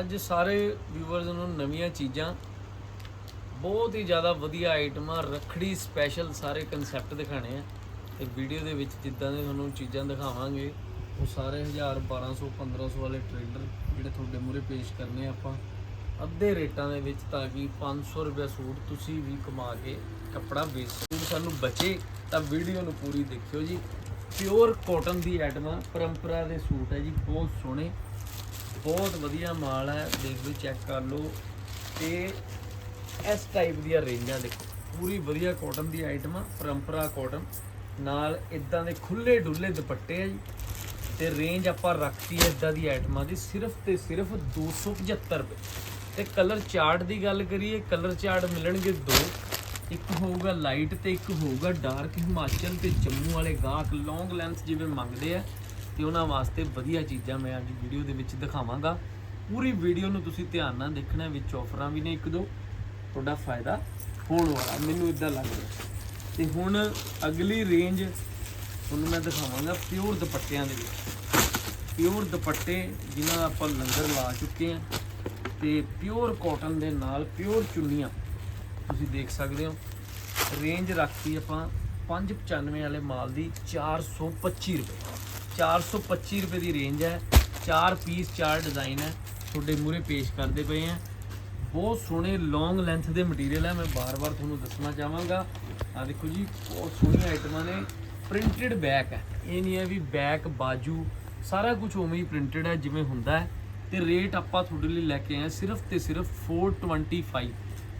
ਅੱਜ ਸਾਰੇ ਵਿਊਅਰਸ ਨੂੰ ਨਵੀਆਂ ਚੀਜ਼ਾਂ, ਬਹੁਤ ਹੀ ਜ਼ਿਆਦਾ ਵਧੀਆ ਆਈਟਮਾਂ ਰੱਖੜੀ ਸਪੈਸ਼ਲ ਸਾਰੇ ਕਨਸੈਪਟ ਦਿਖਾਣੇ ਆ। ਤੇ ਵੀਡੀਓ ਦੇ ਵਿੱਚ ਜਿੱਦਾਂ ਦੇ ਤੁਹਾਨੂੰ ਚੀਜ਼ਾਂ ਦਿਖਾਵਾਂਗੇ, ਉਹ ਸਾਰੇ 1000 1200 1500 ਵਾਲੇ ਟ੍ਰੇਲਰ ਜਿਹੜੇ ਤੁਹਾਡੇ ਮੂਹਰੇ ਪੇਸ਼ ਕਰਨੇ ਆਪਾਂ। ਅੱਧੇ ਰੇਟਾਂ ਦੇ ਵਿੱਚ ਤਾਂ ਕਿ 500 ਰੁਪਏ ਸੂਟ ਤੁਸੀਂ ਵੀ ਕਮਾ ਕੇ ਕੱਪੜਾ ਵੇਚ ਸਕੋ ਸਾਨੂੰ ਬਚੇ ਤਾਂ ਵੀਡੀਓ ਨੂੰ ਪੂਰੀ ਦੇਖਿਓ ਜੀ। ਪਿਓਰ ਕਾਟਨ ਦੀ ਆਈਟਮਾਂ ਪਰੰਪਰਾ ਦੇ ਸੂਟ ਹੈ ਜੀ, ਬਹੁਤ ਸੋਹਣੇ। ਬਹੁਤ ਵਧੀਆ ਮਾਲ ਹੈ, ਦੇਖ ਲਓ ਚੈੱਕ ਕਰ ਲਓ। ਤੇ ਇਸ ਟਾਈਪ ਦੀਆਂ ਰੇਂਜਾਂ ਦੇਖੋ। ਪੂਰੀ ਵਧੀਆ ਕਾਟਨ ਦੀ ਆਈਟਮਾਂ ਪਰੰਪਰਾ ਕਾਟਨ ਨਾਲ ਇਦਾਂ ਦੇ ਖੁੱਲੇ ਡੁੱਲੇ ਦੁਪੱਟੇ ਆ ਜੀ। ਤੇ ਰੇਂਜ ਆਪਾਂ ਰੱਖਤੀ ਹੈ ਇਦਾਂ ਦੀ ਆਈਟਮਾਂ ਦੀ ਸਿਰਫ ਤੇ ਸਿਰਫ 275 ਰੁਪਏ। ਤੇ ਕਲਰ ਚਾਰਟ ਦੀ ਗੱਲ ਕਰੀਏ ਕਲਰ ਚਾਰਟ ਮਿਲਣਗੇ ਦੋ। ਇੱਕ ਹੋਊਗਾ ਲਾਈਟ ਤੇ ਇੱਕ ਹੋਊਗਾ ਡਾਰਕ ਹਿਮਾਚਲ ਤੇ ਜੰਮੂ ਵਾਲੇ ਗਾਹਕ ਲੌਂਗ ਲੈਂਥ ਜਿਵੇਂ ਮੰਗਦੇ ਆ। ਤੇ ਉਹਨਾਂ ਵਾਸਤੇ ਵਧੀਆ ਚੀਜ਼ਾਂ ਮੈਂ ਅੱਜ ਵੀਡੀਓ ਦੇ ਵਿੱਚ ਦਿਖਾਵਾਂਗਾ। ਪੂਰੀ ਵੀਡੀਓ ਨੂੰ ਤੁਸੀਂ ਧਿਆਨ ਨਾਲ ਦੇਖਣਾ, ਵਿੱਚ ਆਫਰਾਂ ਵੀ ਨੇ ਇੱਕ ਦੋ। ਤੁਹਾਡਾ ਫਾਇਦਾ ਹੋਣ ਵਾਲਾ, ਮੈਨੂੰ ਇਦਾਂ ਲੱਗ ਰਿਹਾ ਤੇ ਹੁਣ ਅਗਲੀ ਰੇਂਜ ਤੁਹਾਨੂੰ ਮੈਂ ਦਿਖਾਵਾਂਗਾ ਪਿਓਰ ਦੁਪੱਟਿਆਂ ਦੇ ਵਿੱਚ। ਪਿਓਰ ਦੁਪੱਟੇ ਜਿਨ੍ਹਾਂ ਦਾ ਆਪਾਂ ਲੰਗਰ ਲਾ ਚੁੱਕੇ ਹਾਂ ਤੇ ਪਿਓਰ ਕਾਟਨ ਦੇ ਨਾਲ ਪਿਓਰ ਚੁੰਨੀਆਂ, ਤੁਸੀਂ ਦੇਖ ਸਕਦੇ ਹੋ। ਰੇਂਜ ਰੱਖਤੀ ਆਪਾਂ 595 ਵਾਲੇ ਮਾਲ ਦੀ 425 ਰੁਪਏ। 425 ਰੁਪਏ ਦੀ ਰੇਂਜ ਹੈ। ਚਾਰ ਪੀਸ ਚਾਰ ਡਿਜ਼ਾਈਨ ਹੈ। ਤੁਹਾਡੇ ਮੂਰੇ ਪੇਸ਼ ਕਰਦੇ ਪਏ ਆ ਬਹੁਤ ਸੋਹਣੇ ਲੌਂਗ ਲੈਂਥ ਦੇ ਮਟੀਰੀਅਲ ਹੈ। ਮੈਂ ਬਾਰ-ਬਾਰ ਤੁਹਾਨੂੰ ਦੱਸਣਾ ਚਾਹਾਂਗਾ। ਆ ਦੇਖੋ ਜੀ, ਬਹੁਤ ਸੋਹਣੀਆਂ ਆਈਟਮਾਂ ਨੇ। ਪ੍ਰਿੰਟਡ ਬੈਕ ਹੈ। ਇਹ ਨਹੀਂ ਹੈ ਵੀ ਬੈਕ ਬਾਜੂ, ਸਾਰਾ ਕੁਝ ਉਵੇਂ ਹੀ ਪ੍ਰਿੰਟਡ ਹੈ, ਜਿਵੇਂ ਹੁੰਦਾ ਹੈ। ਤੇ ਰੇਟ ਆਪਾਂ ਤੁਹਾਡੇ ਲਈ ਲੈ ਕੇ ਆਏ ਹਾਂ ਸਿਰਫ ਤੇ ਸਿਰਫ 425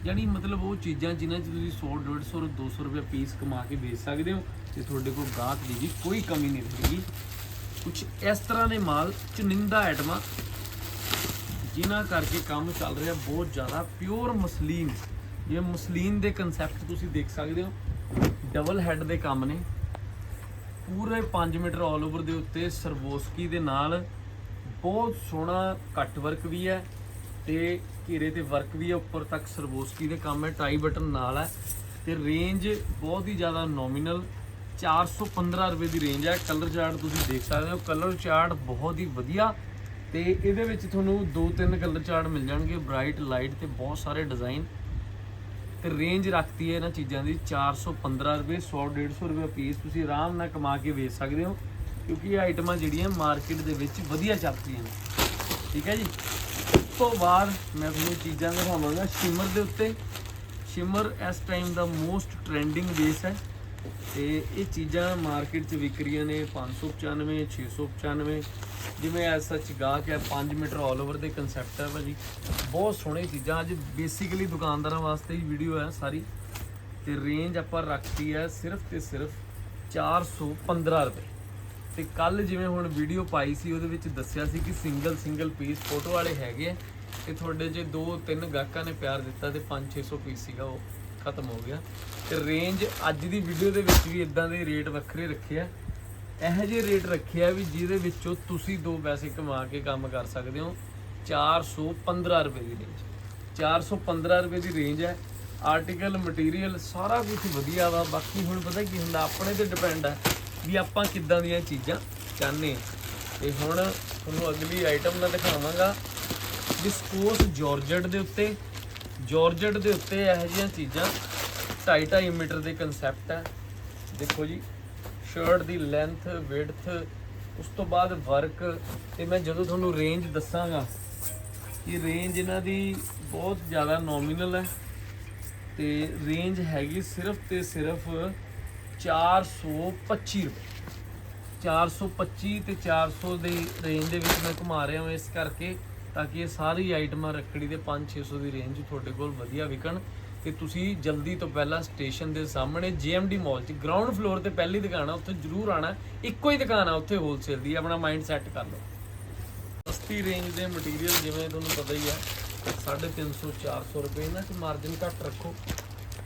ਯਾਨੀ ਮਤਲਬ ਉਹ ਚੀਜ਼ਾਂ ਜਿਨ੍ਹਾਂ 'ਚ ਤੁਸੀਂ 100 150 200 ਰੁਪਏ ਪੀਸ ਕਮਾ ਕੇ ਵੇਚ ਸਕਦੇ ਹੋ। ਤੇ ਤੁਹਾਡੇ ਕੋਲ ਗਾਹਕ ਦੀ ਵੀ ਕੋਈ ਕਮੀ ਨਹੀਂ ਰਹੇਗੀ। ਕੁਝ ਇਸ ਤਰ੍ਹਾਂ ਦੇ ਮਾਲ ਚੁਨਿੰਦਾ ਆਈਟਮਾਂ ਜਿਨ੍ਹਾਂ ਕਰਕੇ ਕੰਮ ਚੱਲ ਰਿਹਾ ਬਹੁਤ ਜ਼ਿਆਦਾ ਪਿਓਰ ਮਸਲੀਨ। ਇਹ ਮਸਲੀਨ ਦੇ ਕਨਸੈਪਟ ਤੁਸੀਂ ਦੇਖ ਸਕਦੇ ਹੋ। ਡਬਲ ਹੈੱਡ ਦੇ ਕੰਮ ਨੇ। ਪੂਰੇ 5 ਮੀਟਰ ਆਲ ਓਵਰ ਦੇ ਉੱਤੇ ਸਰਵੋਸਕੀ ਦੇ ਨਾਲ ਬਹੁਤ ਸੋਹਣਾ ਕੱਟ ਵਰਕ ਵੀ ਹੈ ਤੇ ਘੇਰੇ ਤੇ ਵਰਕ ਵੀ ਹੈ। ਉੱਪਰ ਤੱਕ ਸਰਵੋਸਕੀ ਦੇ ਕੰਮ ਹੈ। ਟਾਈ ਬਟਨ ਨਾਲ ਹੈ ਤੇ ਰੇਂਜ ਬਹੁਤ ਹੀ ਜ਼ਿਆਦਾ ਨੋਮੀਨਲ 415 ਰੁਪਏ ਦੀ ਰੇਂਜ ਹੈ। ਕਲਰ ਚਾਰਟ ਤੁਸੀਂ ਦੇਖ ਸਕਦੇ ਹੋ। ਕਲਰ ਚਾਰਟ ਬਹੁਤ ਹੀ ਵਧੀਆ। ਤੇ ਇਹਦੇ ਵਿੱਚ ਤੁਹਾਨੂੰ ਦੋ ਤਿੰਨ ਕਲਰ ਚਾਰਟ ਮਿਲ ਜਾਣਗੇ। ਬ੍ਰਾਈਟ ਲਾਈਟ ਤੇ ਬਹੁਤ ਸਾਰੇ ਡਿਜ਼ਾਈਨ ਤੇ ਰੇਂਜ ਰੱਖਤੀ ਹੈ ਇਹਨਾਂ ਚੀਜ਼ਾਂ ਦੀ 415 ਰੁਪਏ 100 150 ਰੁਪਏ ਪੀਸ ਤੁਸੀਂ ਆਰਾਮ ਨਾਲ ਕਮਾ ਕੇ ਵੇਚ ਸਕਦੇ ਹੋ। ਕਿਉਂਕਿ ਇਹ ਆਈਟਮਾਂ ਜਿਹੜੀਆਂ ਮਾਰਕੀਟ ਦੇ ਵਿੱਚ ਵਧੀਆ ਚੱਲਦੀਆਂ ਨੇ। ਠੀਕ ਹੈ ਜੀ? ਉਸ ਤੋਂ ਬਾਅਦ ਮੈਂ ਤੁਹਾਨੂੰ ਚੀਜ਼ਾਂ ਦਿਖਾਵਾਂਗਾ। ਸ਼ਿਮਰ ਦੇ ਉੱਤੇ। ਸ਼ਿਮਰ ਇਸ ਟਾਈਮ ਦਾ ਮੋਸਟ ਟ੍ਰੈਂਡਿੰਗ ਬੇਸ ਹੈ। ਤੇ ਇਹ ਚੀਜ਼ਾਂ ਮਾਰਕੀਟ 'ਚ ਵਿਕ ਰਹੀਆਂ ਨੇ 595 695 ਜਿਵੇਂ ਐਸ ਸੱਚ ਗਾਹਕ ਹੈ 5 ਮੀਟਰ ਆਲ ਓਵਰ ਦੇ ਕਨਸੈਪਟ ਹੈ ਭਾਜੀ। ਬਹੁਤ ਸੋਹਣੇ ਚੀਜ਼ਾਂ। ਅੱਜ ਬੇਸਿਕਲੀ ਦੁਕਾਨਦਾਰਾਂ ਵਾਸਤੇ ਹੀ ਵੀਡੀਓ ਹੈ ਸਾਰੀ। ਤੇ ਰੇਂਜ ਆਪਾਂ ਰੱਖਤੀ ਹੈ ਸਿਰਫ ਤੇ ਸਿਰਫ 415 ਰੁਪਏ। ਤੇ ਕੱਲ ਜਿਵੇਂ ਹੁਣ ਵੀਡੀਓ ਪਾਈ ਸੀ, ਉਹਦੇ ਵਿੱਚ ਦੱਸਿਆ ਸੀ ਕਿ ਸਿੰਗਲ ਸਿੰਗਲ ਪੀਸ ਫੋਟੋ ਵਾਲੇ ਹੈਗੇ ਆ। ਤੇ ਤੁਹਾਡੇ ਜੇ ਦੋ ਤਿੰਨ ਗਾਹਕਾਂ ਨੇ ਪਿਆਰ ਦਿੱਤਾ ਤੇ 5-600 ਪੀਸ ਸੀਗਾ ਉਹ। ਖਤਮ ਹੋ ਗਿਆ। ਤੇ ਰੇਂਜ ਅੱਜ ਦੀ ਵੀਡੀਓ ਦੇ ਵਿੱਚ ਵੀ ਇਦਾਂ ਦੇ ਰੇਟ ਵੱਖਰੇ ਰੱਖੇ ਆ। ਇਹੋ ਜਿਹੇ ਰੇਟ ਰੱਖੇ ਆ ਵੀ ਜਿਹਦੇ ਵਿੱਚੋਂ ਤੁਸੀਂ ਦੋ ਪੈਸੇ ਕਮਾ ਕੇ ਕੰਮ ਕਰ ਸਕਦੇ ਹੋ। 415 ਰੁਪਏ ਦੀ ਰੇਂਜ 415 ਰੁਪਏ ਦੀ ਰੇਂਜ ਹੈ। ਆਰਟੀਕਲ ਮਟੀਰੀਅਲ ਸਾਰਾ ਕੁਝ ਵਧੀਆ ਵਾ। ਬਾਕੀ ਹੁਣ ਪਤਾ ਕੀ ਹੁੰਦਾ, ਆਪਣੇ ਤੇ ਡਿਪੈਂਡ ਹੈ ਵੀ ਆਪਾਂ ਕਿੱਦਾਂ ਦੀਆਂ ਚੀਜ਼ਾਂ ਚਾਹੁੰਦੇ ਹਾਂ ਤੇ ਹੁਣ ਤੁਹਾਨੂੰ ਅਗਲੀ ਆਈਟਮ ਮੈਂ ਦਿਖਾਵਾਂਗਾ। ਵਿਸਕੋਸ ਜਾਰਜਟ ਦੇ ਉੱਤੇ ਜਾਰਜਟ ਦੇ ਉੱਤੇ ਇਹੋ ਜਿਹੀਆਂ ਚੀਜ਼ਾਂ। 2.5 ਮੀਟਰ ਦੇ ਕਨਸੈਪਟ ਹੈ। ਦੇਖੋ ਜੀ ਸ਼ਰਟ ਦੀ ਲੈਂਥ ਵਿਡਥ ਉਸ ਤੋਂ ਬਾਅਦ ਵਰਕ ਤੇ ਮੈਂ ਜਦੋਂ ਤੁਹਾਨੂੰ ਰੇਂਜ ਦੱਸਾਂਗਾ ਕਿ ਰੇਂਜ ਇਹਨਾਂ ਦੀ ਬਹੁਤ ਜ਼ਿਆਦਾ ਨੋਮੀਨਲ ਹੈ ਤੇ ਰੇਂਜ ਹੈਗੀ ਸਿਰਫ ਤੇ ਸਿਰਫ 425 ਰੁਪਏ। 425 ਤੇ 400 ਦੀ ਰੇਂਜ ਦੇ ਵਿੱਚ ਮੈਂ ਘੁਮਾ ਰਿਹਾ ਹਾਂ ਇਸ ਕਰਕੇ। ਤਾਂ ਕਿ ਇਹ ਸਾਰੀ ਆਈਟਮਾਂ ਰੱਖੜੀ ਦੇ 5-600 ਦੀ ਰੇਂਜ ਤੁਹਾਡੇ ਕੋਲ ਵਧੀਆ ਵਿਕਣ। ਤੇ ਤੁਸੀਂ ਜਲਦੀ ਤੋਂ ਪਹਿਲਾਂ ਸਟੇਸ਼ਨ ਦੇ ਸਾਹਮਣੇ JMD ਮਾਲ 'ਚ ਗਰਾਊਂਡ ਫਲੋਰ ਤੇ ਪਹਿਲੀ ਦੁਕਾਨ ਆ, ਉੱਥੇ ਜ਼ਰੂਰ ਆਣਾ ਇੱਕੋ ਹੀ ਦੁਕਾਨ ਆ, ਉੱਥੇ ਹੋਲਸੇਲ ਦੀ, ਆਪਣਾ ਮਾਈਂਡ ਸੈੱਟ ਕਰ ਲਓ। ਸਸਤੀ ਰੇਂਜ ਦੇ ਮਟੀਰੀਅਲ ਜਿਵੇਂ ਤੁਹਾਨੂੰ ਪਤਾ ਹੀ ਆ 350 400 ਰੁਪਏ, ਇਹਨਾਂ 'ਚ ਮਾਰਜਨ ਘੱਟ ਰੱਖੋ।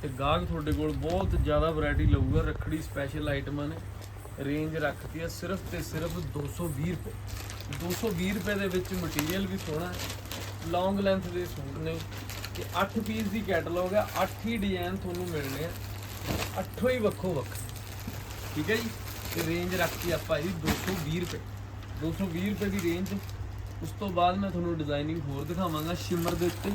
ਤੇ ਗਾਹਕ ਤੁਹਾਡੇ ਕੋਲ ਬਹੁਤ ਜ਼ਿਆਦਾ ਵੈਰਾਈਟੀ ਲਊਗਾ, ਰੱਖੜੀ ਸਪੈਸ਼ਲ ਆਈਟਮਾਂ ਨੇ। ਰੇਂਜ ਰੱਖਤੀ ਹੈ ਸਿਰਫ ਤੇ ਸਿਰਫ 220 ਰੁਪਏ। 220 ਰੁਪਏ ਦੇ ਵਿੱਚ ਮਟੀਰੀਅਲ ਵੀ ਸੋਹਣਾ ਹੈ। ਲੌਂਗ ਲੈਂਥ ਦੇ ਸੂਟ ਨੇ। ਤੇ 8 ਪੀਸ ਦੀ ਕੈਟਲੌਗ ਹੈ। 8 ਹੀ ਡਿਜ਼ਾਈਨ ਤੁਹਾਨੂੰ ਮਿਲਣੇ ਆ। ਅੱਠੋ ਹੀ ਵੱਖੋ ਵੱਖ। ਠੀਕ ਹੈ ਜੀ? ਤੇ ਰੇਂਜ ਰੱਖਤੀ ਆਪਾਂ ਇਹਦੀ 220 ਰੁਪਏ। 220 ਰੁਪਏ ਦੀ ਰੇਂਜ ਉਸ ਤੋਂ ਬਾਅਦ ਮੈਂ ਤੁਹਾਨੂੰ ਡਿਜ਼ਾਈਨਿੰਗ ਹੋਰ ਦਿਖਾਵਾਂਗਾ ਸ਼ਿਮਰ ਦੇ ਉੱਤੇ।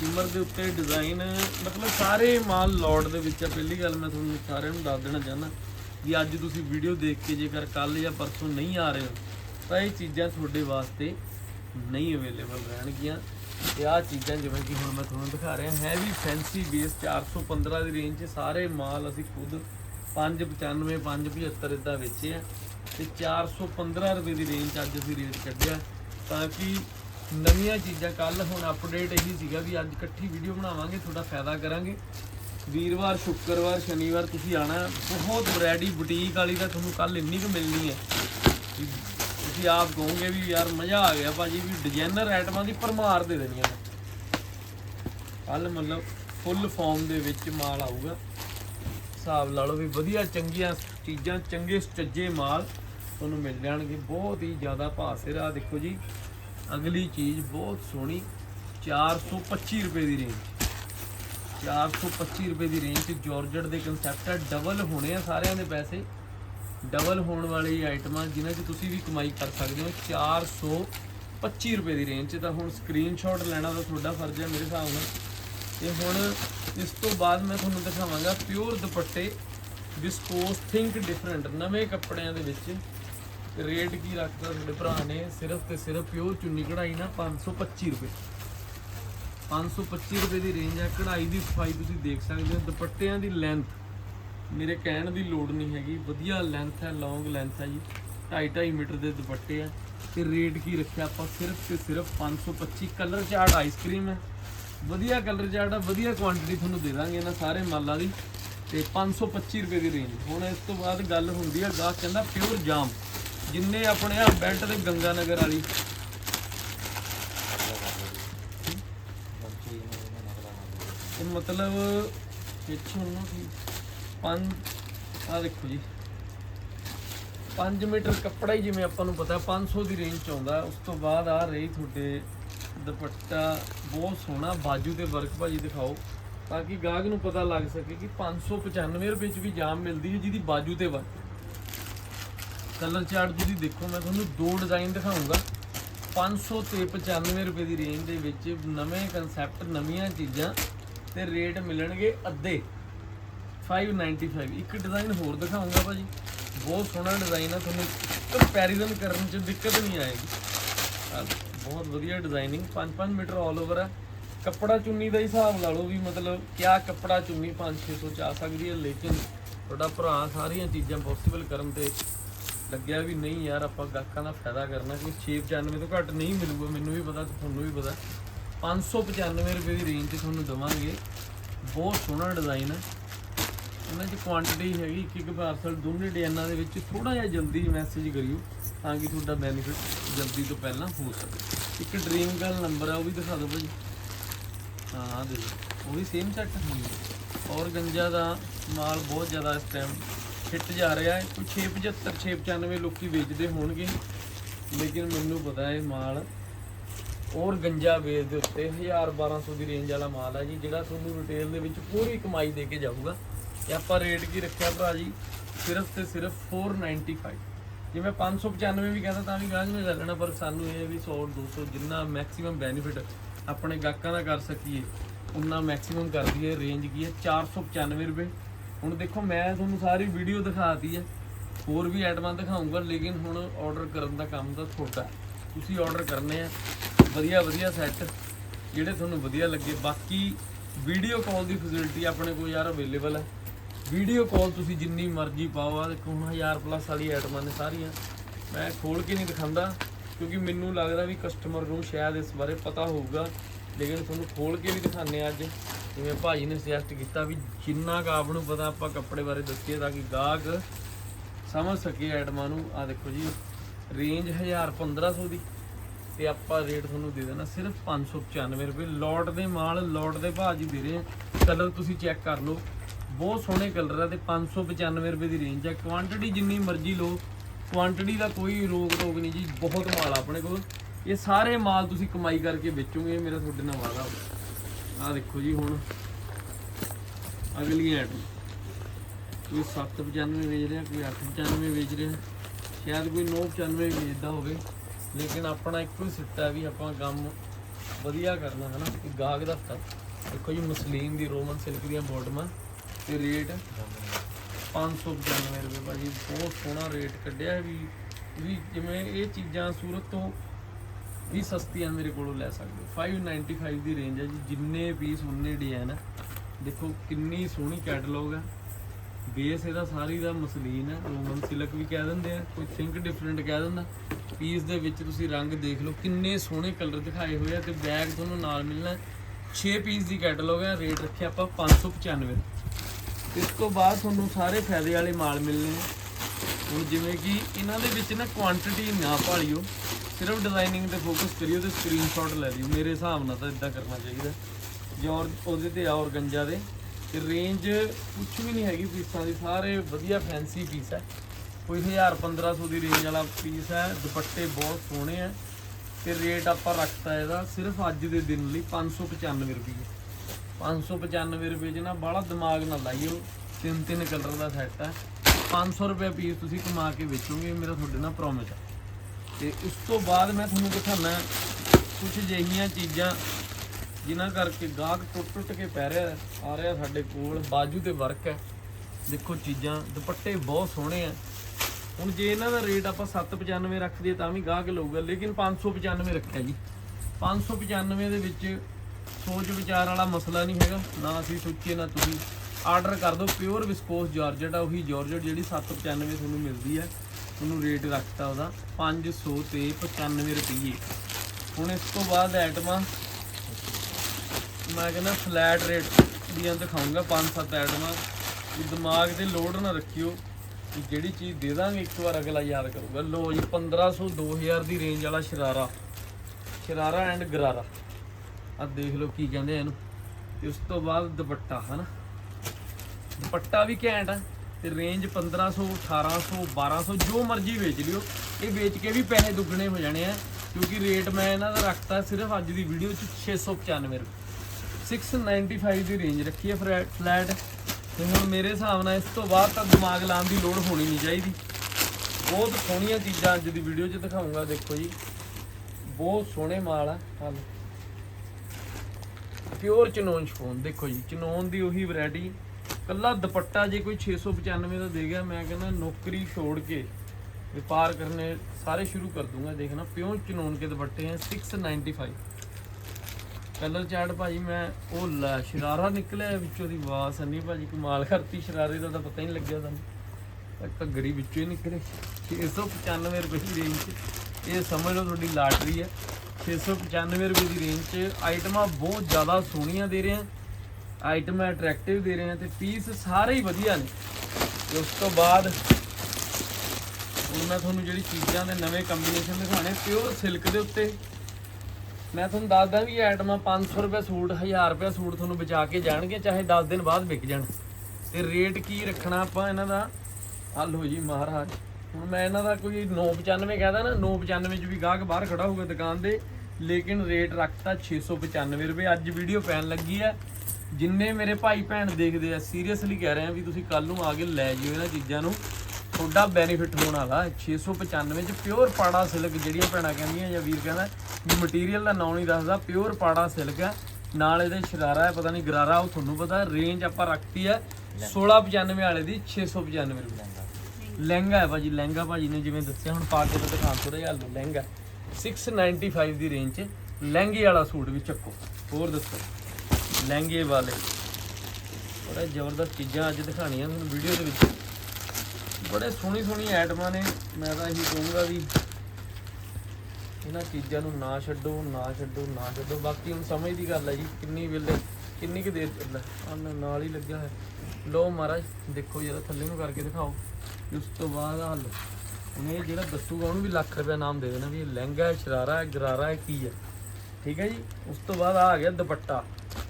ਸ਼ਿਮਰ ਦੇ ਉੱਤੇ ਡਿਜ਼ਾਈਨ ਮਤਲਬ ਸਾਰੇ ਮਾਲ ਲੋਡ ਦੇ ਵਿੱਚ ਆ। ਪਹਿਲੀ ਗੱਲ ਮੈਂ ਤੁਹਾਨੂੰ ਸਾਰਿਆਂ ਨੂੰ ਦੱਸ ਦੇਣਾ ਚਾਹੁੰਦਾ ਕਿ ਅੱਜ ਤੁਸੀਂ ਵੀਡੀਓ ਦੇਖ ਕੇ ਜੇਕਰ ਕੱਲ ਜਾਂ ਪਰਸੋਂ ਨਹੀਂ ਆ ਰਹੇ ਹੋ, ਤਾਂ ਇਹ ਚੀਜ਼ਾਂ ਤੁਹਾਡੇ ਵਾਸਤੇ ਨਹੀਂ ਅਵੇਲੇਬਲ ਰਹਿਣਗੀਆਂ। ਤੇ ਆਹ ਚੀਜ਼ਾਂ ਜਿਵੇਂ ਕਿ ਹੁਣ ਮੈਂ ਤੁਹਾਨੂੰ ਦਿਖਾ ਰਿਹਾ ਹੈਵੀ ਫੈਂਸੀ ਬੇਸ 415 ਦੀ ਰੇਂਜ 'ਚ ਸਾਰੇ ਮਾਲ ਅਸੀਂ ਖੁਦ 595 575 ਇਦਾਂ ਵੇਚੇ ਆ। ਤੇ 415 ਰੁਪਏ ਦੀ ਰੇਂਜ 'ਚ ਅੱਜ ਅਸੀਂ ਰੇਟ ਕੱਢਿਆ ਤਾਂ ਕਿ ਨਵੀਆਂ ਚੀਜ਼ਾਂ ਕੱਲ ਹੁਣ ਅਪਡੇਟ ਇਹੀ ਸੀਗਾ ਵੀ ਅੱਜ ਇਕੱਠੀ ਵੀਡੀਓ ਬਣਾਵਾਂਗੇ, ਤੁਹਾਡਾ ਫਾਇਦਾ ਕਰਾਂਗੇ। ਵੀਰਵਾਰ, ਸ਼ੁੱਕਰਵਾਰ, ਸ਼ਨੀਵਾਰ ਤੁਸੀਂ ਆਣਾ ਬਹੁਤ ਵੈਰਾਈਟੀ ਬੁਟੀਕ ਵਾਲੀ ਤਾਂ ਤੁਹਾਨੂੰ ਕੱਲ ਇੰਨੀ ਕੁ ਮਿਲਣੀ ਹੈ। ਵੀ ਤੁਸੀਂ ਆਪ ਕਹੋਗੇ ਵੀ ਯਾਰ ਮਜ਼ਾ ਆ ਗਿਆ ਭਾਜੀ, ਵੀ ਡਿਜ਼ਾਈਨਰ ਆਈਟਮਾਂ ਦੀ ਭਰਮਾਰ ਦੇ ਦੇਣੀਆਂ ਨੇ। ਕੱਲ ਮਤਲਬ ਫੁੱਲ ਫਾਰਮ ਦੇ ਵਿੱਚ ਮਾਲ ਆਊਗਾ। ਹਿਸਾਬ ਲਾ ਲਓ ਵੀ ਵਧੀਆ ਚੰਗੀਆਂ ਚੀਜ਼ਾਂ, ਚੰਗੇ ਸੱਜੇ ਮਾਲ ਤੁਹਾਨੂੰ ਮਿਲ ਜਾਣਗੇ। ਬਹੁਤ ਹੀ ਜ਼ਿਆਦਾ ਭਾਅ ਸਿਰ ਆ, ਦੇਖੋ ਜੀ। ਅਗਲੀ ਚੀਜ਼ ਬਹੁਤ ਸੋਹਣੀ 425 ਰੁਪਏ ਦੀ ਰੇਂਜ 425 ਰੁਪਏ ਦੀ ਰੇਂਜ 'ਚ ਜਾਰਜਟ ਦੇ ਕਨਸੈਪਟ ਆ ਡਬਲ ਹੋਣੇ ਆ ਸਾਰਿਆਂ ਦੇ ਪੈਸੇ। ਡਬਲ ਹੋਣ ਵਾਲੀ ਆਈਟਮਾਂ ਜਿਨ੍ਹਾਂ 'ਚ ਤੁਸੀਂ ਵੀ ਕਮਾਈ ਕਰ ਸਕਦੇ ਹੋ। 425 ਰੁਪਏ ਦੀ ਰੇਂਜ 'ਚ ਤਾਂ ਹੁਣ ਸਕਰੀਨਸ਼ਾਟ ਲੈਣਾ ਤਾਂ ਤੁਹਾਡਾ ਫਰਜ਼ ਹੈ ਮੇਰੇ ਹਿਸਾਬ ਨਾਲ। ਤੇ ਹੁਣ ਇਸ ਤੋਂ ਬਾਅਦ ਮੈਂ ਤੁਹਾਨੂੰ ਦਿਖਾਵਾਂਗਾ ਪਿਓਰ ਦੁਪੱਟੇ ਵਿਸਕੋਸ ਥਿੰਕ ਡਿਫਰੈਂਟ ਨਵੇਂ ਕੱਪੜਿਆਂ ਦੇ ਵਿੱਚ। ਰੇਟ ਕੀ ਰੱਖਦਾ ਤੁਹਾਡੇ ਭਰਾ ਨੇ? ਸਿਰਫ ਤੇ ਸਿਰਫ ਪਿਓਰ ਚੁੰਨੀ ਕਢਾਈ ਨਾ 525 ਰੁਪਏ। 525 ਰੁਪਏ ਦੀ ਰੇਂਜ ਹੈ ਕਢਾਈ ਦੀ ਸਫ਼ਾਈ ਤੁਸੀਂ ਦੇਖ ਸਕਦੇ ਹੋ। ਦੁਪੱਟਿਆਂ ਦੀ ਲੈਂਥ ਮੇਰੇ ਕਹਿਣ ਦੀ ਲੋੜ ਨਹੀਂ ਹੈਗੀ। ਵਧੀਆ ਲੈਂਥ ਹੈ ਲੌਂਗ ਲੈਂਥ ਹੈ ਜੀ। 2.5 ਮੀਟਰ ਦੇ ਦੁਪੱਟੇ ਆ। ਤੇ ਰੇਟ ਕੀ ਰੱਖਿਆ ਆਪਾਂ? ਸਿਰਫ ਤੇ ਸਿਰਫ 525 ਕਲਰ ਚਾਰਟ ਆਈਸਕ੍ਰੀਮ ਹੈ। ਵਧੀਆ ਕਲਰ ਚਾਰਟ ਆ। ਵਧੀਆ ਕੁਆਂਟੀਟੀ ਤੁਹਾਨੂੰ ਦੇ ਦਾਂਗੇ ਇਹਨਾਂ ਸਾਰੇ ਮਾਲਾਂ ਦੀ। ਤੇ 525 ਰੁਪਏ ਦੀ ਰੇਂਜ ਹੁਣ ਇਸ ਤੋਂ ਬਾਅਦ ਗੱਲ ਹੁੰਦੀ ਆ ਗਾਹਕ ਕਹਿੰਦਾ ਪਿਓਰ ਜਾਮ। ਜਿੰਨੇ ਆਪਣੇ ਆ ਬੈਲਟ ਦੇ ਗੰਗਾ ਨਗਰ ਵਾਲੀ। ਇਹ ਮਤਲਬ ਪਿੱਛੋਂ ਨਾ ਕੀ ਪੰਜ ਆ ਦੇਖੋ ਜੀ। 5 ਮੀਟਰ ਕੱਪੜਾ ਹੀ ਜਿਵੇਂ ਆਪਾਂ ਨੂੰ ਪਤਾ 500 ਦੀ ਰੇਂਜ ਚ ਆਉਂਦਾ। ਉਸ ਤੋਂ ਬਾਅਦ ਆ ਰਹੀ ਤੁਹਾਡੇ ਦੁਪੱਟਾ। ਬਹੁਤ ਸੋਹਣਾ, ਬਾਜੂ ਤੇ ਵਰਕ ਭਾਜੀ ਦਿਖਾਓ। ਤਾਂ ਕਿ ਗਾਹਕ ਨੂੰ ਪਤਾ ਲੱਗ ਸਕੇ ਕਿ 595 ਰੁਪਏ ਚ ਵੀ ਜਾਮ ਮਿਲਦੀ ਹੈ ਜਿਹਦੀ ਬਾਜੂ ਤੇ ਵਰਕ ਕਲਰ ਚਾਰਟ ਤੁਸੀਂ ਦੇਖੋ, ਮੈਂ ਤੁਹਾਨੂੰ ਦੋ ਡਿਜ਼ਾਈਨ ਦਿਖਾਉਂਗਾ। 500 ਤੇ 95 ਰੁਪਏ ਦੀ ਰੇਂਜ ਦੇ ਵਿੱਚ ਨਵੇਂ ਕਨਸੈਪਟ ਨਵੀਆਂ ਚੀਜ਼ਾਂ ਤੇ ਰੇਟ ਮਿਲਣਗੇ ਅੱਧੇ। 595 ਇੱਕ ਡਿਜ਼ਾਈਨ ਹੋਰ ਦਿਖਾਉਂਗਾ ਭਾਜੀ। ਬਹੁਤ ਸੋਹਣਾ ਡਿਜ਼ਾਈਨ ਆ, ਤੁਹਾਨੂੰ ਕੰਪੈਰੀਜ਼ਨ ਕਰਨ 'ਚ ਦਿੱਕਤ ਨਹੀਂ ਆਏਗੀ। ਬਹੁਤ ਵਧੀਆ ਡਿਜ਼ਾਈਨਿੰਗ 5-5 ਮੀਟਰ ਆਲ ਓਵਰ ਹੈ ਕੱਪੜਾ ਚੁੰਨੀ ਦਾ ਹੀ ਹਿਸਾਬ ਲਾ ਲਓ ਵੀ ਮਤਲਬ ਕਿਆ ਕੱਪੜਾ ਚੁੰਨੀ 5-600 ਚ ਆ ਸਕਦੀ ਹੈ ਲੇਕਿਨ ਤੁਹਾਡਾ ਭਰਾ ਸਾਰੀਆਂ ਚੀਜ਼ਾਂ ਪੋਸੀਬਲ ਕਰਨ ਤੇ ਲੱਗਿਆ ਵੀ ਨਹੀਂ ਯਾਰ, ਆਪਾਂ ਗਾਹਕਾਂ ਦਾ ਫਾਇਦਾ ਕਰਨਾ ਕਿ 695 ਤੋਂ ਘੱਟ ਨਹੀਂ ਮਿਲੂਗਾ, ਮੈਨੂੰ ਵੀ ਪਤਾ, ਤੁਹਾਨੂੰ ਵੀ ਪਤਾ। 595 ਰੁਪਏ ਦੀ ਰੇਂਜ 'ਚ ਤੁਹਾਨੂੰ ਦਵਾਂਗੇ। ਬਹੁਤ ਸੋਹਣਾ ਡਿਜ਼ਾਈਨ ਹੈ। ਇਹਨਾਂ 'ਚ ਕੁਆਂਟੀਟੀ ਹੈਗੀ, ਇੱਕ ਇੱਕ ਪਾਰਸਲ ਦੋਨੇ ਡਿਜ਼ਾਈਨਾਂ ਦੇ ਵਿੱਚ ਥੋੜਾ ਜਿਹਾ ਜਲਦੀ ਮੈਸੇਜ ਕਰਿਓ, ਤਾਂ ਕਿ ਤੁਹਾਡਾ ਬੈਨੀਫਿਟ ਜਲਦੀ ਤੋਂ ਪਹਿਲਾਂ ਹੋ ਸਕੇ। ਇੱਕ ਡ੍ਰੀਮ ਗਰਲ ਨੰਬਰ ਆ, ਉਹ ਵੀ ਦਿਖਾ ਦਿਓ ਭਾਜੀ। ਹਾਂ ਦੇਖੋ। ਉਹ ਵੀ ਸੇਮ ਸੈੱਟ ਹੁੰਦੀ ਔਰ ਗੰਜਾ ਦਾ ਮਾਲ ਬਹੁਤ ਜ਼ਿਆਦਾ ਇਸ ਟਾਈਮ ਫਿੱਟ ਜਾ ਰਿਹਾ ਹੈ। ਕੋਈ 675 695 ਲੋਕੀ ਵੇਚਦੇ ਹੋਣਗੇ। ਲੇਕਿਨ ਮੈਨੂੰ ਪਤਾ ਹੈ, ਮਾਲ ਔਰ ਗੰਜਾ ਵੇਚ ਦੇ ਉੱਤੇ 1000 1200 ਦੀ ਰੇਂਜ ਵਾਲਾ ਮਾਲ ਹੈ ਜੀ, ਜਿਹੜਾ ਤੁਹਾਨੂੰ ਰਿਟੇਲ ਦੇ ਵਿੱਚ ਪੂਰੀ ਕਮਾਈ ਦੇ ਕੇ ਜਾਊਗਾ। ਤੇ ਆਪਾਂ ਰੇਟ ਕੀ ਰੱਖਿਆ ਭਰਾ ਜੀ? ਸਿਰਫ ਤੇ ਸਿਰਫ 495 ਜੇ ਮੈਂ 595 ਵੀ ਕਹਿੰਦਾ ਤਾਂ ਵੀ ਗਾਂਝ ਮੈਂ ਲੈ ਲੈਣਾ, ਪਰ ਸਾਨੂੰ ਇਹ ਹੈ ਵੀ 100 200 ਜਿੰਨਾ ਮੈਕਸਿਮਮ ਬੈਨੀਫਿਟ ਆਪਣੇ ਗਾਹਕਾਂ ਦਾ ਕਰ ਸਕੀਏ, ਉਨਾ ਮੈਕਸਿਮਮ ਕਰ ਦਈਏ। ਰੇਂਜ ਕੀ ਹੈ? 495 ਰੁਪਏ। ਹੁਣ ਦੇਖੋ ਮੈਂ ਤੁਹਾਨੂੰ ਸਾਰੀ ਵੀਡੀਓ ਦਿਖਾਤੀ ਹੈ ਹੋਰ ਵੀ ਆਈਟਮਾਂ ਦਿਖਾਉਂਗਾ, ਲੇਕਿਨ ਹੁਣ ਆਰਡਰ ਕਰਨ ਦਾ ਕੰਮ ਤਾਂ ਤੁਹਾਡਾ ਤੁਸੀਂ ਆਰਡਰ ਕਰਨੇ ਆ। ਵਧੀਆ ਵਧੀਆ ਸੈੱਟ ਜਿਹੜੇ ਤੁਹਾਨੂੰ ਵਧੀਆ ਲੱਗੇ। ਬਾਕੀ ਵੀਡੀਓ ਕਾਲ ਦੀ ਫੈਸਿਲਿਟੀ ਆਪਣੇ ਕੋਲ ਯਾਰ ਅਵੇਲੇਬਲ ਹੈ ਵੀਡੀਓ ਕਾਲ ਤੁਸੀਂ ਜਿੰਨੀ ਮਰਜ਼ੀ ਪਾਓ ਆ। ਦੇਖੋ ਹੁਣ 1000 ਪਲੱਸ ਵਾਲੀ ਆਈਟਮਾਂ ਨੇ ਸਾਰੀਆਂ। ਮੈਂ ਖੋਲ ਕੇ ਨਹੀਂ ਦਿਖਾਉਂਦਾ, ਕਿਉਂਕਿ ਮੈਨੂੰ ਲੱਗਦਾ ਵੀ ਕਸਟਮਰ ਨੂੰ ਸ਼ਾਇਦ ਇਸ ਬਾਰੇ ਪਤਾ ਹੋਊਗਾ। ਲੇਕਿਨ ਤੁਹਾਨੂੰ ਖੋਲ ਕੇ ਵੀ ਦਿਖਾਣੇ ਅੱਜ। ਜਿਵੇਂ ਭਾਜੀ ਨੇ ਸੁਜੈਸਟ ਕੀਤਾ ਵੀ ਜਿੰਨਾ ਕੁ ਆਪ ਨੂੰ ਪਤਾ ਆਪਾਂ ਕੱਪੜੇ ਬਾਰੇ ਦੱਸੀਏ ਤਾਂ ਕਿ ਗਾਹਕ ਸਮਝ ਸਕੇ ਆਈਟਮਾਂ ਨੂੰ। ਆ ਦੇਖੋ ਜੀ ਰੇਂਜ 1000 1500 ਦੀ ਤੇ ਆਪਾਂ ਰੇਟ ਤੁਹਾਨੂੰ ਦੇ ਦੇਣਾ ਸਿਰਫ 595 ਰੁਪਏ। ਲੋਟ ਦੇ ਮਾਲ, ਲੋਟ ਦੇ ਭਾਅ ਜੀ ਦੇ ਰਹੇ ਆ। ਕਲਰ ਤੁਸੀਂ ਚੈੱਕ ਕਰ ਲਓ। ਬਹੁਤ ਸੋਹਣੇ ਕਲਰ ਆ ਤੇ 595 ਰੁਪਏ ਦੀ ਰੇਂਜ ਆ। ਕੁਆਂਟੀਟੀ ਜਿੰਨੀ ਮਰਜ਼ੀ ਲਓ। ਕੁਆਂਟੀਟੀ ਦਾ ਕੋਈ ਰੋਕ ਟੋਕ ਨਹੀਂ ਜੀ। ਬਹੁਤ ਮਾਲ ਆ ਆਪਣੇ ਕੋਲ। ਇਹ ਸਾਰੇ ਮਾਲ ਤੁਸੀਂ ਕਮਾਈ ਕਰਕੇ ਵੇਚੋਗੇ। ਇਹ ਮੇਰਾ ਤੁਹਾਡੇ ਨਾਲ ਵਾਅਦਾ ਆ ਦੇਖੋ ਜੀ ਹੁਣ ਅਗਲੀ ਐਡ ਕੋਈ 795 ਵੇਚ ਰਿਹਾ, ਕੋਈ 895 ਵੇਚ ਰਿਹਾ। ਸ਼ਾਇਦ ਕੋਈ 995 ਵੇਚਦਾ ਹੋਵੇ, ਲੇਕਿਨ ਆਪਣਾ ਇੱਕੋ ਹੀ ਸਿੱਟਾ ਵੀ ਆਪਾਂ ਕੰਮ ਵਧੀਆ ਕਰਨਾ ਹੈ ਨਾ ਕਿ ਗਾਹਕ ਦਾ ਹੱਥ ਦੇਖੋ ਜੀ, ਮਸਲੀਨ ਦੀ ਰੋਮਨ ਸਿਲਕ ਦੀਆਂ ਬਾਟਮਾਂ ਤੇ ਰੇਟ 595 ਰੁਪਏ। ਭਾਜੀ, ਬਹੁਤ ਸੋਹਣਾ ਰੇਟ ਕੱਢਿਆ ਹੈ ਵੀ ਵੀ ਜਿਵੇਂ ਇਹ ਚੀਜ਼ਾਂ ਸੂਰਤ ਤੋਂ ਵੀ ਸਸਤੀਆਂ ਮੇਰੇ ਕੋਲੋਂ ਲੈ ਸਕਦੇ ਹੋ। 595 ਦੀ ਰੇਂਜ ਹੈ ਜੀ, ਜਿੰਨੇ ਪੀਸ ਉਨੇ ਡਿਜ਼ਾਈਨ ਹੈ, ਦੇਖੋ ਕਿੰਨੀ ਸੋਹਣੀ ਕੈਟਲੌਗ ਹੈ। ਬੇਸ ਇਹਦਾ ਸਾਰੀ ਦਾ ਮਸਲੀਨ ਹੈ ਰੋਮਨ ਸਿਲਕ ਵੀ ਕਹਿ ਦਿੰਦੇ ਆ, ਕੋਈ ਥਿੰਕ ਡਿਫਰੈਂਟ ਕਹਿ ਦਿੰਦਾ। ਪੀਸ ਦੇ ਵਿੱਚ ਤੁਸੀਂ ਰੰਗ ਦੇਖ ਲਓ, ਕਿੰਨੇ ਸੋਹਣੇ ਕਲਰ ਦਿਖਾਏ ਹੋਏ ਆ ਤੇ ਬੈਗ ਤੁਹਾਨੂੰ ਨਾਲ ਮਿਲਣਾ 6 ਪੀਸ ਦੀ ਕੈਟਲੌਗ ਹੈ ਰੇਟ ਰੱਖਿਆ ਆਪਾਂ 595 ਇਸ ਤੋਂ ਬਾਅਦ ਤੁਹਾਨੂੰ ਸਾਰੇ ਫਾਇਦੇ ਵਾਲੇ ਮਾਲ ਮਿਲਣੇ ਆ ਹੁਣ ਜਿਵੇਂ ਕਿ ਇਹਨਾਂ ਦੇ ਵਿੱਚ ਨਾ ਕੁਆਂਟੀਟੀ ਨਾ ਭਾਲਿਓ। ਸਿਰਫ ਡਿਜ਼ਾਈਨਿੰਗ ਤੇ ਫੋਕਸ ਕਰਿਓ ਤੇ ਸਕਰੀਨਸ਼ਾਟ ਲੈ ਲਿਓ। ਮੇਰੇ ਹਿਸਾਬ ਨਾਲ ਤਾਂ ਇਦਾਂ ਕਰਨਾ ਚਾਹੀਦਾ। ਜੋਰ ਉਹਦੇ ਤੇ ਆ ਔਰਗੰਜਾ ਦੇ। ਤੇ ਰੇਂਜ ਕੁਝ ਵੀ ਨਹੀਂ ਹੈਗੀ ਪੀਸਾਂ ਦੀ। ਸਾਰੇ ਵਧੀਆ ਫੈਂਸੀ ਪੀਸ ਹੈ। ਕੋਈ 1000 1500 ਦੀ ਰੇਂਜ ਵਾਲਾ ਪੀਸ ਹੈ। ਦੁਪੱਟੇ ਬਹੁਤ ਸੋਹਣੇ ਆ ਤੇ ਰੇਟ ਆਪਾਂ ਰੱਖਤਾ ਇਹਦਾ ਸਿਰਫ ਅੱਜ ਦੇ ਦਿਨ ਲਈ 595 ਰੁਪਏ। 595 ਰੁਪਏ 'ਚ ਨਾ ਬਾਹਲਾ ਦਿਮਾਗ ਨਾ ਲਾਈਓ। ਤਿੰਨ ਤਿੰਨ ਕਲਰ ਦਾ ਸੈੱਟ ਹੈ। 500 ਰੁਪਏ ਪੀਸ ਤੁਸੀਂ ਕਮਾ ਕੇ ਵੇਚੋਗੇ। ਮੇਰਾ ਤੁਹਾਡੇ ਨਾਲ ਪ੍ਰੋਮਿਸ ਹੈ। ਤੇ ਉਸ ਤੋਂ ਬਾਅਦ ਮੈਂ ਤੁਹਾਨੂੰ ਦਿਖਾਣਾ ਕੁਝ ਅਜਿਹੀਆਂ ਚੀਜ਼ਾਂ, ਜਿਨ੍ਹਾਂ ਕਰਕੇ ਗਾਹਕ ਟੁੱਟ ਟੁੱਟ ਕੇ ਪੈ ਰਿਹਾ, ਆ ਰਿਹਾ ਸਾਡੇ ਕੋਲ। ਬਾਜੂ ਤੇ ਵਰਕ ਹੈ। ਦੇਖੋ ਚੀਜ਼ਾਂ, ਦੁਪੱਟੇ ਬਹੁਤ ਸੋਹਣੇ ਆ। ਹੁਣ ਜੇ ਇਹਨਾਂ ਦਾ ਰੇਟ ਆਪਾਂ 795 ਰੱਖ ਦਈਏ ਤਾਂ ਵੀ ਗਾਹਕ ਲਊਗਾ, ਲੇਕਿਨ 595 ਰੱਖਿਆ ਜੀ। 595 ਦੇ ਵਿੱਚ ਸੋਚ ਵਿਚਾਰ ਵਾਲਾ ਮਸਲਾ ਨਹੀਂ ਹੈਗਾ, ਨਾ ਅਸੀਂ ਸੋਚੀਏ, ਨਾ ਤੁਸੀਂ। ਆਰਡਰ ਕਰ ਦਿਓ, ਪਿਓਰ ਵਿਸਕੋਸ ਜਾਰਜਟ ਆ, ਉਹੀ ਜਾਰਜਟ ਜਿਹੜੀ 795 ਤੁਹਾਨੂੰ ਮਿਲਦੀ ਹੈ। ਉਹਨੂੰ ਰੇਟ ਰੱਖਤਾ ਉਹਦਾ 500 ਤੇ 95 ਰੁਪਏ ਹੁਣ ਇਸ ਤੋਂ ਬਾਅਦ ਐਟਮਾਂ, ਮੈਂ ਕਹਿੰਦਾ ਫਲੈਟ ਰੇਟ ਦੀਆਂ ਦਿਖਾਉਂਗਾ, ਪੰਜ ਸੱਤ ਐਟਮਾਂ। ਵੀ ਦਿਮਾਗ ਤੇ ਲੋਡ ਨਾ ਰੱਖਿਓ ਕਿ ਜਿਹੜੀ ਚੀਜ਼ ਦੇ ਦਾਂਗੇ, ਇੱਕ ਵਾਰ ਅਗਲਾ ਯਾਦ ਕਰੂਗਾ। ਲੋ ਜੀ 1500 2000 ਦੀ ਰੇਂਜ ਵਾਲਾ ਸ਼ਰਾਰਾ। ਸ਼ਰਾਰਾ ਐਂਡ ਗਰਾਰਾ। ਆ ਦੇਖ ਲਓ ਕੀ ਕਹਿੰਦੇ ਇਹਨੂੰ। ਤੇ ਉਸ ਤੋਂ ਬਾਅਦ ਦੁਪੱਟਾ, ਹਨਾ? ਦੁਪੱਟਾ ਵੀ ਘੈਂਟ ਆ। ਤੇ ਰੇਂਜ 1500 1800 1200 ਜੋ ਮਰਜ਼ੀ ਵੇਚ ਲਿਓ। ਇਹ ਵੇਚ ਕੇ ਵੀ ਪੈਸੇ ਦੁੱਗਣੇ ਹੋ ਜਾਣੇ ਆ, ਕਿਉਂਕਿ ਰੇਟ ਮੈਂ ਇਹਨਾਂ ਦਾ ਰੱਖਤਾ ਸਿਰਫ ਅੱਜ ਦੀ ਵੀਡੀਓ 'ਚ 695 ਰੁਪਏ। 695 ਦੀ ਰੇਂਜ ਰੱਖੀ ਹੈ ਫਲੈਟ ਫਲੈਟ ਤੇ ਹੁਣ ਮੇਰੇ ਹਿਸਾਬ ਨਾਲ ਇਸ ਤੋਂ ਬਾਅਦ ਤਾਂ ਦਿਮਾਗ ਲਾਉਣ ਦੀ ਲੋੜ ਹੋਣੀ ਨਹੀਂ ਚਾਹੀਦੀ। ਬਹੁਤ ਸੋਹਣੀਆਂ ਚੀਜ਼ਾਂ ਅੱਜ ਦੀ ਵੀਡੀਓ 'ਚ ਦਿਖਾਉਂਗਾ ਦੇਖੋ ਜੀ। ਬਹੁਤ ਸੋਹਣੇ ਮਾਲ ਆ ਹਾਲ ਪਿਓਰ ਚਨੋਨ ਸ਼ਫੋਨ ਦੇਖੋ ਜੀ ਚਨੋਨ ਦੀ ਉਹੀ ਵੈਰਾਈਟੀ ਕੱਲਾ ਦੁਪੱਟਾ ਜੇ ਕੋਈ 695 ਦਾ ਦੇ ਗਿਆ, ਮੈਂ ਕਹਿੰਦਾ ਨੌਕਰੀ ਛੋੜ ਕੇ ਵਪਾਰ ਕਰਨੇ ਸਾਰੇ ਸ਼ੁਰੂ ਕਰ ਦੂੰਗਾ ਦੇਖਣਾ ਪਿਓਰ ਚਨੋਨ ਕੇ ਦੁਪੱਟੇ ਹੈ 695 ਕਲਰ ਚਾਰਟ ਭਾਜੀ ਮੈਂ ਉਹ ਲੈ, ਸ਼ਰਾਰਾ ਨਿਕਲਿਆ ਵਿੱਚੋਂ ਦੀ ਆਵਾਜ਼ ਸੰਨੀ ਭਾਜੀ, ਕਮਾਲ ਕਰਤੀ ਸ਼ਰਾਰੇ ਦਾ ਤਾਂ ਪਤਾ ਹੀ ਨਹੀਂ ਲੱਗਿਆ ਤੁਹਾਨੂੰ ਤਾਂ ਘੱਗਰੀ ਵਿੱਚੋਂ ਹੀ ਨਿਕਲੇ 695 ਰੁਪਏ ਦੀ ਰੇਂਜ 'ਚ। ਇਹ ਸਮਝ ਲਓ ਤੁਹਾਡੀ ਲਾਟਰੀ ਹੈ। 695 ਰੁਪਏ ਦੀ ਰੇਂਜ 'ਚ ਆਈਟਮਾਂ ਬਹੁਤ ਜ਼ਿਆਦਾ ਸੋਹਣੀਆਂ ਦੇ ਰਹੇ ਆ। ਆਈਟਮ ਅਟਰੈਕਟਿਵ ਦੇ ਰਹੇ ਆ ਤੇ ਪੀਸ ਸਾਰੇ ਹੀ ਵਧੀਆ ਨੇ। ਤੇ ਉਸ ਤੋਂ ਬਾਅਦ ਹੁਣ ਮੈਂ ਤੁਹਾਨੂੰ ਜਿਹੜੀ ਚੀਜ਼ਾਂ ਦੇ ਨਵੇਂ ਕੰਬੀਨੇਸ਼ਨ ਦਿਖਾਣੇ ਪਿਓਰ ਸਿਲਕ ਦੇ ਉੱਤੇ। ਮੈਂ ਤੁਹਾਨੂੰ ਦੱਸਦਾ ਵੀ ਇਹ ਆਈਟਮਾਂ 500 ਰੁਪਏ ਸੂਟ 1000 ਰੁਪਏ ਸੂਟ ਤੁਹਾਨੂੰ ਬਚਾ ਕੇ ਜਾਣਗੇ, ਚਾਹੇ 10 ਦਿਨ ਬਾਅਦ ਵਿਕ ਜਾਣ। ਤੇ ਰੇਟ ਕੀ ਰੱਖਣਾ ਆਪਾਂ ਇਹਨਾਂ ਦਾ? ਹੱਲ ਹੋ ਜੀ, ਮਹਾਰਾਜ। ਹੁਣ ਮੈਂ ਇਹਨਾਂ ਦਾ ਕੋਈ 995 ਕਹਦਾ ਨਾ 995 ਚ ਵੀ ਗਾਹਕ ਬਾਹਰ ਖੜਾ ਹੋਊਗਾ ਦੁਕਾਨ ਦੇ, ਲੇਕਿਨ ਰੇਟ ਰੱਖਤਾ 695 ਰੁਪਏ। ਅੱਜ ਵੀਡੀਓ ਪੈਣ ਲੱਗੀ ਹੈ ਜਿੰਨੇ ਮੇਰੇ ਭਾਈ ਭੈਣ ਦੇਖਦੇ ਆ ਸੀਰੀਅਸਲੀ ਕਹਿ ਰਹੇ ਆ ਵੀ ਤੁਸੀਂ ਕੱਲ ਨੂੰ ਆ ਕੇ ਲੈ ਜਿਓ ਇਹਨਾਂ ਚੀਜ਼ਾਂ ਨੂੰ। ਤੁਹਾਡਾ ਬੈਨੀਫਿਟ ਹੋਣ ਵਾਲਾ 695 ਚ ਪਿਓਰ ਪਾੜਾ ਸਿਲਕ ਜਿਹੜੀਆਂ ਭੈਣਾਂ ਕਹਿੰਦੀਆਂ ਜਾਂ ਵੀਰ ਕਹਿੰਦਾ, ਵੀ ਮਟੀਰੀਅਲ ਦਾ ਨਾਂ ਨਹੀਂ ਦੱਸਦਾ ਪਿਓਰ ਪਾੜਾ ਸਿਲਕ ਹੈ ਨਾਲ ਇਹਦੇ ਸ਼ਰਾਰਾ ਹੈ, ਪਤਾ ਨਹੀਂ ਗਰਾਰਾ, ਉਹ ਤੁਹਾਨੂੰ ਪਤਾ ਰੇਂਜ ਆਪਾਂ ਰੱਖਤੀ ਹੈ 1695 ਵਾਲੇ ਦੀ 695 ਰੁਪਏ ਲਹਿੰਗਾ ਹੈ ਭਾਜੀ, ਲਹਿੰਗਾ ਭਾਜੀ ਨੇ ਜਿਵੇਂ ਦੱਸਿਆ, ਹੁਣ ਪਾ ਕੇ ਤਾਂ ਦਿਖਾ ਥੋੜਾ ਜਿਹਾ ਲੋ ਲਹਿੰਗਾ 695 ਦੀ ਰੇਂਜ 'ਚ ਲਹਿੰਗੇ ਵਾਲਾ ਸੂਟ ਵੀ ਚੱਕੋ। ਹੋਰ ਦੱਸੋ। ਲਹਿੰਗੇ ਵਾਲੇ। ਬੜਾ ਜ਼ਬਰਦਸਤ ਚੀਜ਼ਾਂ ਅੱਜ ਦਿਖਾਣੀਆਂ ਤੁਹਾਨੂੰ ਵੀਡੀਓ ਦੇ ਵਿੱਚ। ਬੜੇ ਸੋਹਣੀ ਸੋਹਣੀ ਆਈਟਮਾਂ ਨੇ। ਮੈਂ ਤਾਂ ਇਹੀ ਕਹੂੰਗਾ ਵੀ ਇਹਨਾਂ ਚੀਜ਼ਾਂ ਨੂੰ ਨਾ ਛੱਡੋ ਨਾ ਛੱਡੋ ਨਾ ਛੱਡੋ। ਬਾਕੀ ਹੁਣ ਸਮਝ ਦੀ ਗੱਲ ਹੈ ਜੀ, ਕਿੰਨੀ ਵੇਲੇ ਕਿੰਨੀ ਕੁ ਦੇਰ ਚੱਲਦਾ ਆਹ ਨਾਲ ਹੀ ਲੱਗਿਆ ਹੈ ਲੋ ਮਹਾਰਾਜ, ਦੇਖੋ ਜਰਾ ਥੱਲੇ ਨੂੰ ਕਰਕੇ ਦਿਖਾਓ। ਉਸ ਤੋਂ ਬਾਅਦ ਆ ਲੋ ਹੁਣ ਇਹ ਜਿਹੜਾ ਦੱਸੂਗਾ, ਉਹਨੂੰ ਵੀ ਲੱਖ ਰੁਪਏ ਨਾਮ ਦੇ ਦੇਣਾ ਵੀ ਇਹ ਲਹਿੰਗਾ ਹੈ, ਸ਼ਰਾਰਾ ਹੈ, ਗਰਾਰਾ ਹੈ, ਕੀ ਹੈ। ਠੀਕ ਹੈ ਜੀ? ਉਸ ਤੋਂ ਬਾਅਦ ਆ ਗਿਆ ਦੁਪੱਟਾ।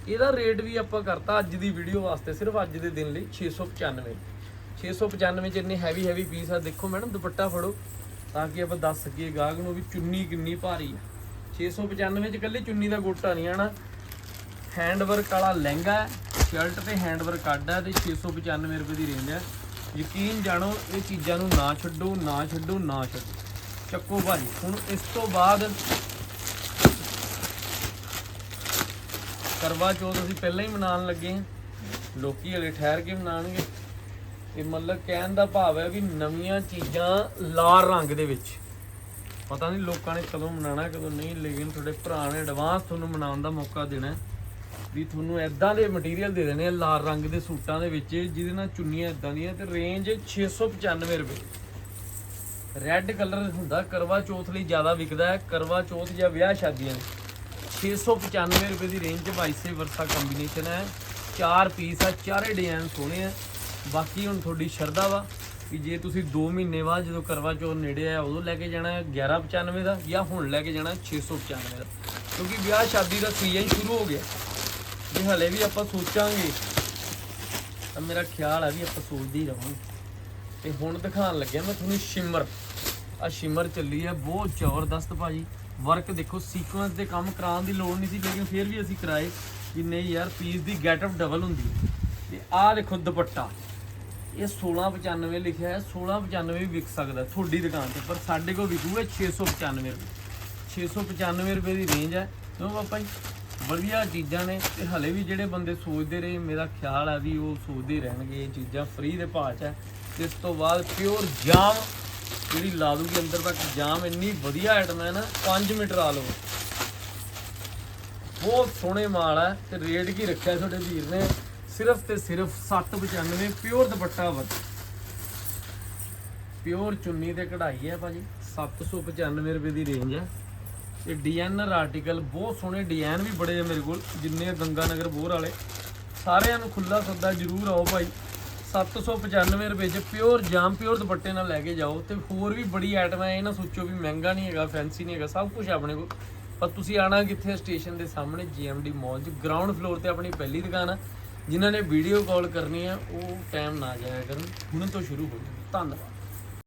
ਇਹਦਾ ਰੇਟ ਵੀ ਆਪਾਂ ਕਰਤਾ ਅੱਜ ਦੀ ਵੀਡੀਓ ਵਾਸਤੇ, ਸਿਰਫ ਅੱਜ ਦੇ ਦਿਨ ਲਈ 695 695 ਚ ਇੰਨੇ ਹੈਵੀ ਹੈਵੀ ਪੀਸ ਆ। ਦੇਖੋ ਮੈਡਮ ਦੁਪੱਟਾ ਫੜੋ, ਤਾਂ ਕਿ ਆਪਾਂ ਦੱਸ ਸਕੀਏ ਗਾਹਕ ਨੂੰ ਵੀ ਚੁੰਨੀ ਕਿੰਨੀ ਭਾਰੀ ਆ। 695 ਚ ਇਕੱਲੀ ਚੁੰਨੀ ਦਾ ਗੋਟਾ ਨਹੀਂ ਆਣਾ। ਹੈਂਡ ਵਰਕ ਵਾਲਾ ਲਹਿੰਗਾ ਹੈ ਸ਼ਰਟ ਤੇ ਹੈਂਡ ਵਰਕ ਕੱਢ ਹੈ ਤੇ 695 ਰੁਪਏ ਦੀ ਰੇਂਜ ਹੈ ਯਕੀਨ ਜਾਣੋ, ਇਹ ਚੀਜ਼ਾਂ ਨੂੰ ਨਾ ਛੱਡੋ ਨਾ ਛੱਡੋ ਨਾ ਛੱਡੋ। ਚੱਕੋ ਭਾਜੀ, ਹੁਣ ਇਸ ਤੋਂ ਬਾਅਦ ਕਰਵਾ ਚੌਥ ਅਸੀਂ ਪਹਿਲਾਂ ਹੀ ਮਨਾਉਣ ਲੱਗੇ ਹਾਂ। ਲੋਕੀ ਹਲੇ ਠਹਿਰ ਕੇ ਮਨਾਣਗੇ ਇਹ ਮਤਲਬ ਕਹਿਣ ਦਾ ਭਾਵ ਹੈ ਵੀ ਨਵੀਆਂ ਚੀਜ਼ਾਂ ਲਾਲ ਰੰਗ ਦੇ ਵਿੱਚ। ਪਤਾ ਨਹੀਂ ਲੋਕਾਂ ਨੇ ਕਦੋਂ ਮਨਾਣਾ ਕਦੋਂ ਨਹੀਂ, ਲੇਕਿਨ ਤੁਹਾਡੇ ਭਰਾ ਨੇ ਐਡਵਾਂਸ ਤੁਹਾਨੂੰ ਮਨਾਉਣ ਦਾ ਮੌਕਾ ਦੇਣਾ ਵੀ ਤੁਹਾਨੂੰ ਐਦਾਂ ਦੇ ਮਟੀਰੀਅਲ ਦੇ ਦੇਣੇ ਆ, ਲਾਲ ਰੰਗ ਦੇ ਸੂਟਾਂ ਦੇ ਵਿੱਚ, ਜਿਹਦੇ ਨਾਲ ਚੁੰਨੀਆਂ ਐਦਾਂ ਦੀਆਂ ਤੇ ਰੇਂਜ 695 ਰੁਪਏ। ਰੈੱਡ ਕਲਰ ਹੁੰਦਾ, ਕਰਵਾ ਚੌਥ ਲਈ ਜ਼ਿਆਦਾ ਵਿਕਦਾ ਹੈ, ਕਰਵਾ ਚੌਥ ਜਾਂ ਵਿਆਹ ਸ਼ਾਦੀਆਂ ਲਈ। 695 ਰੁਪਏ ਦੀ ਰੇਂਜ 'ਚ ਵਾਈਸੇ ਵਰਸਾ ਕੰਬੀਨੇਸ਼ਨ ਹੈ। ਚਾਰ ਪੀਸ ਆ, ਚਾਰੇ ਡਿਜ਼ਾਈਨ ਸੋਹਣੇ ਆ। ਬਾਕੀ ਹੁਣ ਤੁਹਾਡੀ ਸ਼ਰਧਾ ਵਾ ਕਿ ਜੇ ਤੁਸੀਂ 2 ਮਹੀਨੇ ਬਾਅਦ ਜਦੋਂ ਕਰਵਾ ਚੌਥ ਨੇੜੇ ਆ ਉਦੋਂ ਲੈ ਕੇ ਜਾਣਾ ਹੈ। 1195 ਦਾ ਜਾਂ ਹੁਣ ਲੈ ਕੇ ਜਾਣਾ 695 ਦਾ। ਕਿਉਂਕਿ ਵਿਆਹ ਸ਼ਾਦੀ ਦਾ ਸੀਜ਼ਨ ਸ਼ੁਰੂ ਹੋ ਗਿਆ। ਜੇ ਹਲੇ ਵੀ ਆਪਾਂ ਸੋਚਾਂਗੇ, ਤਾਂ ਮੇਰਾ ਖਿਆਲ ਆ ਵੀ ਆਪਾਂ ਸੋਚਦੇ ਹੀ ਰਹਾਂਗੇ ਤੇ ਹੁਣ ਦਿਖਾਉਣ ਲੱਗਿਆ ਮੈਂ ਤੁਹਾਨੂੰ ਸ਼ਿਮਰ। ਆ ਸ਼ਿਮਰ ਚੱਲੀ ਹੈ ਬਹੁਤ ਜ਼ਬਰਦਸਤ ਭਾਜੀ। ਵਰਕ ਦੇਖੋ ਸੀਕੁਐਂਸ ਦੇ ਕੰਮ ਕਰਾਉਣ ਦੀ ਲੋੜ ਨਹੀਂ ਸੀ, ਲੇਕਿਨ ਫਿਰ ਵੀ ਅਸੀਂ ਕਰਾਏ ਕਿ ਨਹੀਂ ਯਾਰ ਪੀਸ ਦੀ ਗੈਟਅਪ ਡਬਲ ਹੁੰਦੀ ਹੈ। ਤੇ ਆਹ ਦੇਖੋ ਦੁਪੱਟਾ। ਇਹ 1695 ਲਿਖਿਆ ਹੈ 1695 ਵੀ ਵਿਕ ਸਕਦਾ ਤੁਹਾਡੀ ਦੁਕਾਨ ਤੇ, ਪਰ ਸਾਡੇ ਕੋਲ ਵਿਕੂਗਾ 695 ਰੁਪਏ। 695 ਰੁਪਏ ਦੀ ਰੇਂਜ ਹੈ। ਕਿਉਂ ਪਾਪਾ ਜੀ, ਵਧੀਆ ਚੀਜ਼ਾਂ ਨੇ ਤੇ ਹਲੇ ਵੀ ਜਿਹੜੇ ਬੰਦੇ ਸੋਚਦੇ ਰਹੇ, ਮੇਰਾ ਖਿਆਲ ਆ ਵੀ ਉਹ ਸੋਚਦੇ ਰਹਿਣਗੇ, ਇਹ ਚੀਜ਼ਾਂ ਫ੍ਰੀ ਦੇ ਭਾਅ 'ਚ ਹੈ। ਤੇ ਇਸ ਤੋਂ ਬਾਅਦ ਪਿਓਰ ਜਾਮ ਜਿਹੜੀ ਲਾ ਦੂਗੀ ਅੰਦਰ ਤੱਕ ਜਾਮ ਇੰਨੀ ਵਧੀਆ ਆਈਟਮ ਹੈ ਨਾ 5 ਮੀਟਰ ਆ ਲਓ। ਬਹੁਤ ਸੋਹਣੇ ਮਾਲ ਹੈ ਤੇ ਰੇਟ ਕੀ ਰੱਖਿਆ ਤੁਹਾਡੇ ਵੀਰ ਨੇ? ਸਿਰਫ ਤੇ ਸਿਰਫ 795 ਪਿਓਰ ਦੁਪੱਟਾ ਵਰ ਪਿਓਰ ਚੁੰਨੀ ਤੇ ਕਢਾਈ ਹੈ ਭਾਜੀ 795 ਰੁਪਏ ਦੀ ਰੇਂਜ ਹੈ। ਤੇ ਡੀਐਨਆਰ ਆਰਟੀਕਲ ਬਹੁਤ ਸੋਹਣੇ ਡਿਜ਼ਾਈਨ ਵੀ ਬੜੇ ਆ ਮੇਰੇ ਕੋਲ, ਜਿੰਨੇ ਗੰਗਾ ਨਗਰ ਬੋਰ ਵਾਲੇ। ਸਾਰਿਆਂ ਨੂੰ ਖੁੱਲਾ ਸੱਦਾ ਜਰੂਰ ਆਓ ਭਾਈ। 795 ਰੁਪਏ ਚ ਪਿਓਰ ਜਾਮ ਪਿਓਰ ਦੁਪੱਟੇ ਨਾਲ ਲੈ ਕੇ ਜਾਓ ਤੇ ਹੋਰ ਵੀ ਬੜੀ ਆਈਟਮ ਹੈ ਇਹ ਨਾ ਸੋਚੋ ਵੀ ਮਹਿੰਗਾ ਨਹੀਂ ਹੈਗਾ ਫੈਂਸੀ ਨਹੀਂ ਹੈਗਾ, ਸਭ ਕੁਝ ਆਪਣੇ ਕੋਲ। ਪਰ ਤੁਸੀਂ ਆਣਾ ਕਿੱਥੇ ਸਟੇਸ਼ਨ ਦੇ ਸਾਹਮਣੇ ਜੀਐਮਡੀ ਮਾਲ 'ਚ ਗਰਾਊਂਡ ਫਲੋਰ ਤੇ ਆਪਣੀ ਪਹਿਲੀ ਦੁਕਾਨ ਆ। ਜਿਨ੍ਹਾਂ ਨੇ ਵੀਡੀਓ ਕਾਲ ਕਰਨੀ ਆ, ਉਹ ਟਾਈਮ ਨਾ ਜਾਇਆ ਕਰਨ। ਹੁਣ ਤੋਂ ਸ਼ੁਰੂ ਹੋ ਜਾਓ। ਧੰਨਵਾਦ।